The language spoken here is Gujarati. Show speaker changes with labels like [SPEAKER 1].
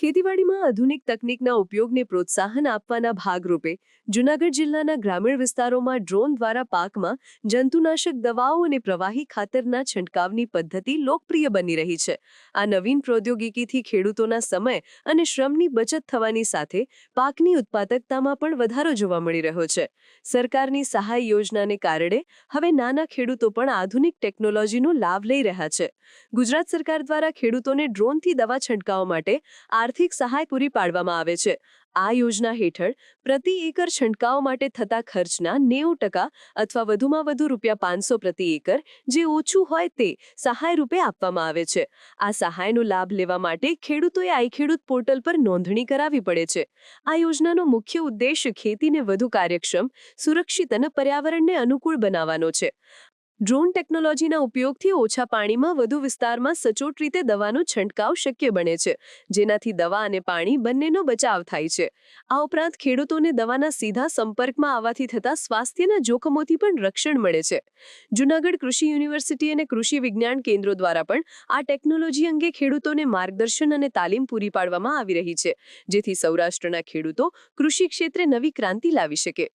[SPEAKER 1] ખેતીવાડીમાં આધુનિક તકનીકના ઉપયોગને પ્રોત્સાહન આપવાના ભાગરૂપે જૂનાગઢ જિલ્લાના ગ્રામીણ વિસ્તારોમાં ડ્રોન દ્વારા પાકમાં જંતુનાશક દવાઓ અને પ્રવાહી ખાતરના છંટકાવની પદ્ધતિ લોકપ્રિય બની રહી છે. આ નવીન પ્રૌદ્યોગિકીથી ખેડૂતોના સમય અને શ્રમની બચત થવાની સાથે પાકની ઉત્પાદકતામાં પણ વધારો જોવા મળી રહ્યો છે. સરકારની સહાય યોજનાને કારણે હવે નાના ખેડૂતો પણ આધુનિક ટેકનોલોજીનો લાભ લઈ રહ્યા છે. ગુજરાત સરકાર દ્વારા ખેડૂતોને ડ્રોનથી દવા છંટકાવ માટે આર્થિક સહાય પૂરી પાડવામાં આવે છે. આ યોજના હેઠળ પ્રતિ એકર છંટકાવ માટે થતા ખર્ચના નેવું ટકા અથવા વધુમાં વધુ રૂપિયા પાંચસો પ્રતિ એકર જે ઓછું હોય તે સહાય રૂપે આપવામાં આવે છે. આ સહાયનો લાભ લેવા માટે ખેડૂતોએ આઈ ખેડૂત પોર્ટલ પર નોંધણી કરાવવી પડે છે. આ યોજનાનો મુખ્ય ઉદ્દેશ ખેતીને વધુ કાર્યક્ષમ, સુરક્ષિત અને પર્યાવરણને અનુકૂળ બનાવવાનો છે. ડ્રોન ટેકનોલોજીના ઉપયોગથી ઓછા પાણીમાં વધુ વિસ્તારમાં સચોટ રીતે દવાનો છંટકાવ શક્ય બને છે, જેનાથી દવા અને પાણી બંનેનો બચાવ થાય છે. આ ઉપરાંત ખેડૂતોને દવાના સીધા સંપર્કમાં આવવાથી થતા સ્વાસ્થ્યના જોખમોથી પણ રક્ષણ મળે છે. જૂનાગઢ કૃષિ યુનિવર્સિટી અને કૃષિ વિજ્ઞાન કેન્દ્રો દ્વારા પણ આ ટેકનોલોજી અંગે ખેડૂતોને માર્ગદર્શન અને તાલીમ પૂરી પાડવામાં આવી રહી છે, જેથી સૌરાષ્ટ્રના ખેડૂતો કૃષિ ક્ષેત્રે નવી ક્રાંતિ લાવી શકે.